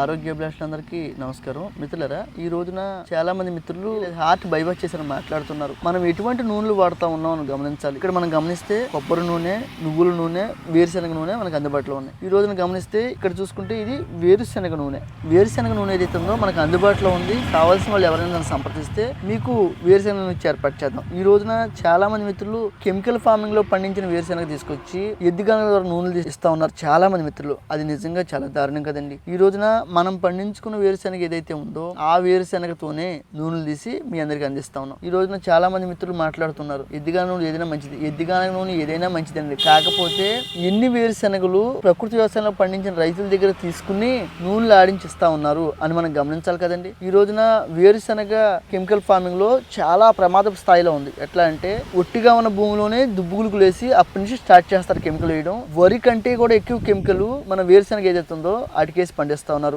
ఆరోగ్య అభిలాషులందరికీ నమస్కారం. మిత్రులరా ఈ రోజున చాలా మంది మిత్రులు హార్ట్ బైపాస్ చేసిన మాట్లాడుతున్నారు. మనం ఎటువంటి నూనెలు వాడుతా ఉన్నాం అని గమనించాలి. ఇక్కడ మనం గమనిస్తే కొబ్బరి నూనె నువ్వుల నూనె వేరుశెనగ నూనె మనకు అందుబాటులో ఉన్నాయి. ఈ రోజున గమనిస్తే ఇక్కడ చూసుకుంటే ఇది వేరుశెనగ నూనె. వేరుశెనగ నూనె ఏదైతే ఉందో మనకు అందుబాటులో ఉంది. కావాల్సిన వాళ్ళు ఎవరైనా సంప్రదిస్తే మీకు వేరుశెనగ నూనె ఏర్పాటు చేద్దాం. ఈ రోజున చాలా మంది మిత్రులు కెమికల్ ఫార్మింగ్లో పండించిన వేరుశెనగ తీసుకొచ్చి ఎద్దుగనల ద్వారా నూనెలు ఇస్తా ఉన్నారు. చాలా మంది మిత్రులు. అది నిజంగా చాలా దారుణం కదండి. ఈ రోజున మనం పండించుకున్న వేరుశనగ ఏదైతే ఉందో ఆ వేరుశనగతోనే నూనెలు తీసి మీ అందరికి అందిస్తా ఉన్నాం. ఈ రోజున చాలా మంది మిత్రులు మాట్లాడుతున్నారు ఎద్దిగా నూనె ఏదైనా మంచిది ఎద్దిగా నూనె ఏదైనా మంచిదండి కాకపోతే ఎన్ని వేరుశనగలు ప్రకృతి వ్యవసాయంలో పండించిన రైతుల దగ్గర తీసుకుని నూనెలు ఆడించిస్తా ఉన్నారు అని మనం గమనించాలి కదండి. ఈ రోజున వేరుశనగ కెమికల్ ఫార్మింగ్లో చాలా ప్రమాదపు స్థాయిలో ఉంది. ఎట్లా అంటే ఒట్టిగా ఉన్న భూమిలోనే దుబ్బుగులు వేసి అప్పటి నుంచి స్టార్ట్ చేస్తారు కెమికల్ వేయడం. వరి కంటే కూడా ఎక్కువ కెమికల్ మన వేరుశనగ ఏదైతే ఉందో అటుకేసి పండిస్తా ఉన్నారు.